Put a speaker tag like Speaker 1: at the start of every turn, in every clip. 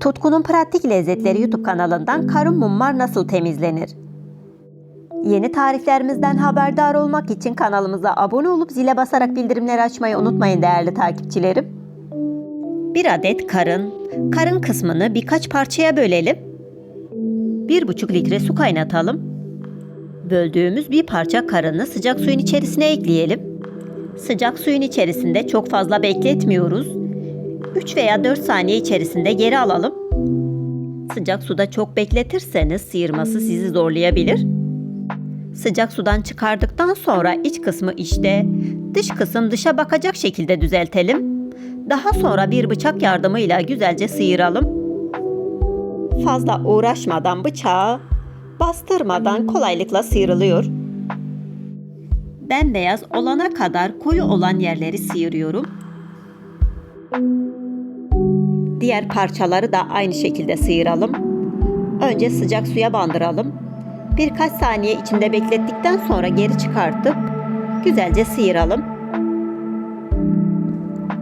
Speaker 1: Tutkunun Pratik Lezzetleri YouTube kanalından karın mumbar nasıl temizlenir? Yeni tariflerimizden haberdar olmak için kanalımıza abone olup zile basarak bildirimleri açmayı unutmayın değerli takipçilerim. Bir adet karın, karın kısmını birkaç parçaya bölelim. 1,5 litre su kaynatalım. Böldüğümüz bir parça karını sıcak suyun içerisine ekleyelim. Sıcak suyun içerisinde çok fazla bekletmiyoruz. 3 veya 4 saniye içerisinde geri alalım. Sıcak suda çok bekletirseniz sıyırması sizi zorlayabilir. Sıcak sudan çıkardıktan sonra iç kısmı içte, dış kısım dışa bakacak şekilde düzeltelim. Daha sonra bir bıçak yardımıyla güzelce sıyıralım. Fazla uğraşmadan bıçağı bastırmadan kolaylıkla sıyrılıyor. Bembeyaz olana kadar koyu olan yerleri sıyırıyorum. Diğer parçaları da aynı şekilde sıyıralım. Önce sıcak suya bandıralım. Birkaç saniye içinde beklettikten sonra geri çıkartıp güzelce sıyıralım.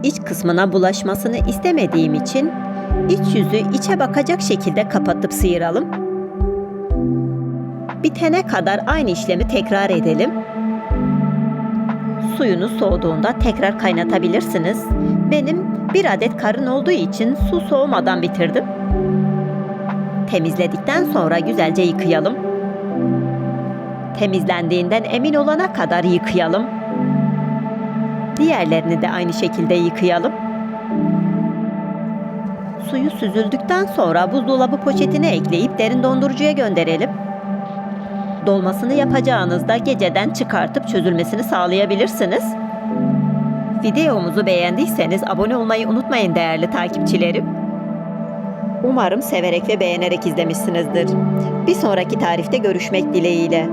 Speaker 1: İç kısmına bulaşmasını istemediğim için iç yüzü içe bakacak şekilde kapatıp sıyıralım. Bitene kadar aynı işlemi tekrar edelim. Suyunuz soğuduğunda tekrar kaynatabilirsiniz. Benim bir adet karın olduğu için su soğumadan bitirdim. Temizledikten sonra güzelce yıkayalım. Temizlendiğinden emin olana kadar yıkayalım. Diğerlerini de aynı şekilde yıkayalım. Suyu süzüldükten sonra buzdolabı poşetine ekleyip derin dondurucuya gönderelim. Dolmasını yapacağınızda geceden çıkartıp çözülmesini sağlayabilirsiniz. Videomuzu beğendiyseniz abone olmayı unutmayın değerli takipçilerim. Umarım severek ve beğenerek izlemişsinizdir. Bir sonraki tarifte görüşmek dileğiyle.